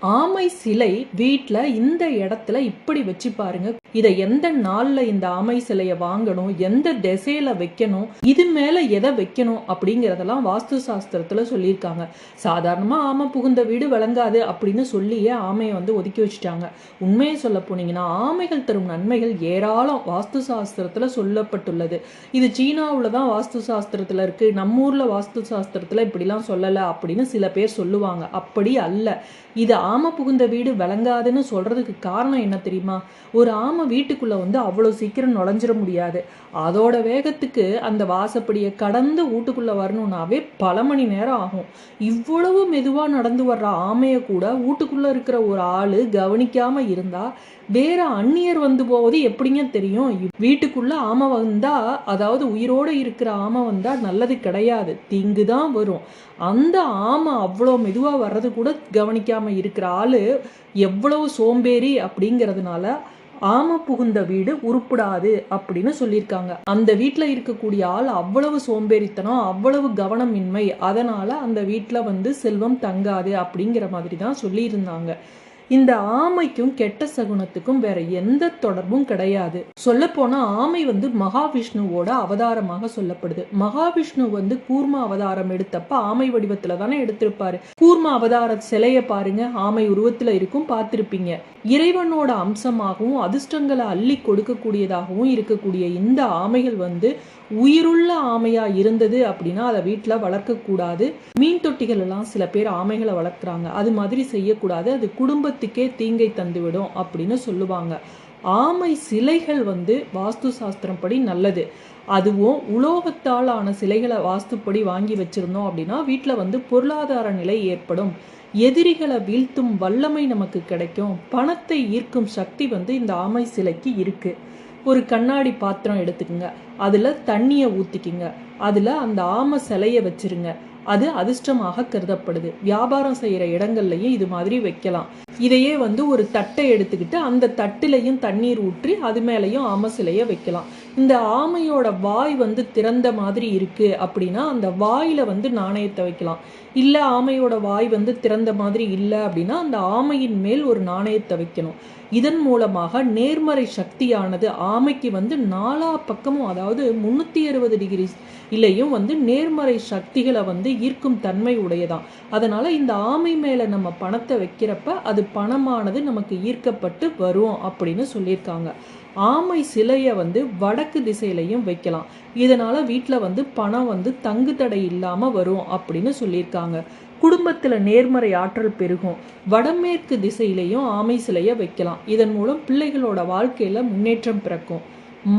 ஆமை சிலை வீட்டில் இந்த இடத்துல இப்படி வச்சு பாருங்க. இதை எந்த நாள்ல இந்த ஆமை சிலையை வாங்கணும் எந்த திசையில வைக்கணும் இது மேல எதை வைக்கணும் அப்படிங்கிறதெல்லாம் வாஸ்து சாஸ்திரத்துல சொல்லியிருக்காங்க. சாதாரணமா ஆமை புகுந்த வீடு விளங்காது அப்படின்னு சொல்லியே ஆமையை வந்து ஒதுக்கி வச்சுட்டாங்க. உண்மையை சொல்ல போனீங்கன்னா ஆமைகள் தரும் நன்மைகள் ஏராளம் வாஸ்து சாஸ்திரத்துல சொல்லப்பட்டுள்ளது. இது சீனாவுல தான் வாஸ்து சாஸ்திரத்துல இருக்கு. நம்ம ஊரில் வாஸ்து சாஸ்திரத்துல இப்படிலாம் சொல்லலை அப்படின்னு சில பேர் சொல்லுவாங்க. அப்படி அல்ல. இது ஆமை புகுந்த வீடு விளங்காதுன்னு சொல்றதுக்கு காரணம் என்ன தெரியுமா? ஒரு ஆமை வீட்டுக்குள்ள வந்து அவ்வளோ சீக்கிரம் நுழைஞ்சிட முடியாது. அதோட வேகத்துக்கு அந்த வாசப்படியை கடந்து வீட்டுக்குள்ள வரணும்னாவே பல மணி நேரம் ஆகும். இவ்வளவு மெதுவா நடந்து வர்ற ஆமையை கூட வீட்டுக்குள்ள இருக்கிற ஒரு ஆள் கவனிக்காம இருந்தா வேற அந்நியர் வந்து போவது எப்படிங்க தெரியும்? வீட்டுக்குள்ள ஆமை வந்தா அதாவது உயிரோட இருக்கிற ஆமை வந்தா நல்லது கிடையாது. தீங்கு தான் வரும். அந்த ஆமை அவ்வளோ மெதுவாக வர்றது கூட கவனிக்காம இருக்கிற ஆளு எவ்வளவு சோம்பேறி அப்படிங்கிறதுனால ஆமை புகுந்த வீடு உருப்படாது அப்படின்னு சொல்லியிருக்காங்க. அந்த வீட்டில் இருக்கக்கூடிய ஆள் அவ்வளவு சோம்பேறித்தனம் அவ்வளவு கவனமின்மை அதனால அந்த வீட்டில் வந்து செல்வம் தங்காது அப்படிங்கிற மாதிரி தான் சொல்லியிருந்தாங்க. இந்த ஆமைக்கும் கெட்ட சகுனத்துக்கும் வேற எந்த தொடர்பும் கிடையாது. சொல்ல போனா ஆமை வந்து மகாவிஷ்ணுவோட அவதாரமாக சொல்லப்படுது. மகாவிஷ்ணு வந்து கூர்ம அவதாரம் எடுத்தப்ப ஆமை வடிவத்துல தானே எடுத்திருப்பாரு. கூர்ம அவதார சிலைய பாருங்க ஆமை உருவத்துல இருக்கும் பார்த்திருப்பீங்க. இறைவனோட அம்சமாகவும் அதிர்ஷ்டங்களை அள்ளி கொடுக்கக்கூடியதாகவும் இருக்கக்கூடிய இந்த ஆமைகள் வந்து உயிருள்ள ஆமையா இருந்தது அப்படின்னா அதை வீட்டில் வளர்க்கக்கூடாது. மீன் தொட்டிகள் எல்லாம் சில பேர் ஆமைகளை வளர்க்குறாங்க. அது மாதிரி செய்யக்கூடாது. அது குடும்பத்துக்கே தீங்கை தந்துவிடும் அப்படின்னு சொல்லுவாங்க. ஆமை சிலைகள் வந்து வாஸ்து சாஸ்திரம் படி நல்லது. அதுவும் உலோகத்தால் ஆன சிலைகளை வாஸ்துப்படி வாங்கி வச்சிருந்தோம் அப்படின்னா வீட்டில் வந்து பொருளாதார நிலை ஏற்படும். எதிரிகளை வீழ்த்தும் வல்லமை நமக்கு கிடைக்கும். பணத்தை ஈர்க்கும் சக்தி வந்து இந்த ஆமை சிலைக்கு இருக்கு. ஒரு கண்ணாடி பாத்திரம் எடுத்துக்கோங்க. அதில் தண்ணியை ஊற்றிக்கிங்க அதில் அந்த ஆமை சிலையை வச்சிருங்க. அது அதிர்ஷ்டமாக கருதப்படுது. வியாபாரம் செய்கிற இடங்கள்லையும் இது மாதிரி வைக்கலாம். இதையே வந்து ஒரு தட்டை எடுத்துக்கிட்டு அந்த தட்டிலையும் தண்ணீர் ஊற்றி அது மேலேயும் ஆமை சிலையை வைக்கலாம். இந்த ஆமையோட வாய் வந்து திறந்த மாதிரி இருக்கு அப்படின்னா அந்த வாயில வந்து நாணயத்தை வைக்கலாம். இல்ல ஆமையோட வாய் வந்து திறந்த மாதிரி இல்லை அப்படின்னா அந்த ஆமையின் மேல் ஒரு நாணயத்தை வைக்கணும். இதன் மூலமாக நேர்மறை சக்தியானது ஆமைக்கு வந்து நாலா பக்கமும் அதாவது முன்னூத்தி அறுபது டிகிரி இல்லையும் வந்து நேர்மறை சக்திகளை வந்து ஈர்க்கும் தன்மை உடையதான் அதனால இந்த ஆமை மேல நம்ம பணத்தை வைக்கிறப்ப அது பணமானது நமக்கு ஈர்க்கப்பட்டு வரும் அப்படின்னு சொல்லியிருக்காங்க. ஆமை சிலையை வந்து வடக்கு திசையிலையும் வைக்கலாம். இதனால வீட்டில் வந்து பணம் வந்து தங்கு தடை இல்லாமல் வரும் அப்படின்னு சொல்லியிருக்காங்க. குடும்பத்தில் நேர்மறை ஆற்றல் பெருகும். வடமேற்கு திசையிலையும் ஆமை சிலையை வைக்கலாம். இதன் மூலம் பிள்ளைகளோட வாழ்க்கையில் முன்னேற்றம் பிறக்கும்.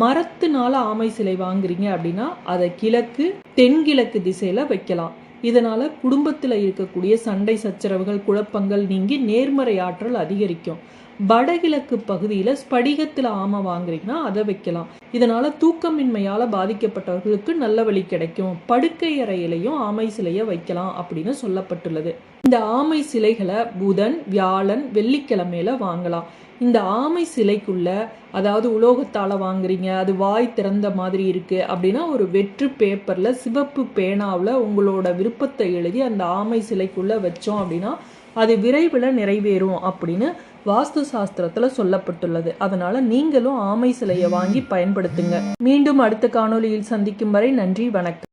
மரத்துனால ஆமை சிலை வாங்குறீங்க அப்படின்னா அதை கிழக்கு தென்கிழக்கு திசையில வைக்கலாம். இதனால குடும்பத்தில் இருக்கக்கூடிய சண்டை சச்சரவுகள் குழப்பங்கள் நீங்கி நேர்மறை ஆற்றல் அதிகரிக்கும். வடகிழக்கு பகுதியில் ஸ்படிகத்தில் ஆமை வாங்குறீங்கன்னா அதை வைக்கலாம். இதனால் தூக்கமின்மையால் பாதிக்கப்பட்டவர்களுக்கு நல்ல வழி கிடைக்கும். படுக்கை அறையிலையும் ஆமை சிலையை வைக்கலாம் அப்படின்னு சொல்லப்பட்டுள்ளது. இந்த ஆமை சிலைகளை புதன் வியாழன் வெள்ளிக்கிழமையில வாங்கலாம். இந்த ஆமை சிலைக்குள்ள அதாவது உலோகத்தால வாங்குறீங்க அது வாய் திறந்த மாதிரி இருக்கு அப்படின்னா ஒரு வெற்று பேப்பர்ல சிவப்பு பேனாவில் உங்களோட விருப்பத்தை எழுதி அந்த ஆமை சிலைக்குள்ள வச்சோம் அப்படின்னா அது விரைவில் நிறைவேறும் அப்படின்னு வாஸ்து சாஸ்திரத்துல சொல்லப்பட்டுள்ளது. அதனால நீங்களும் ஆமை சிலையை வாங்கி பயன்படுத்துங்க. மீண்டும் அடுத்த காணொளியில் சந்திக்கும் வரை நன்றி வணக்கம்.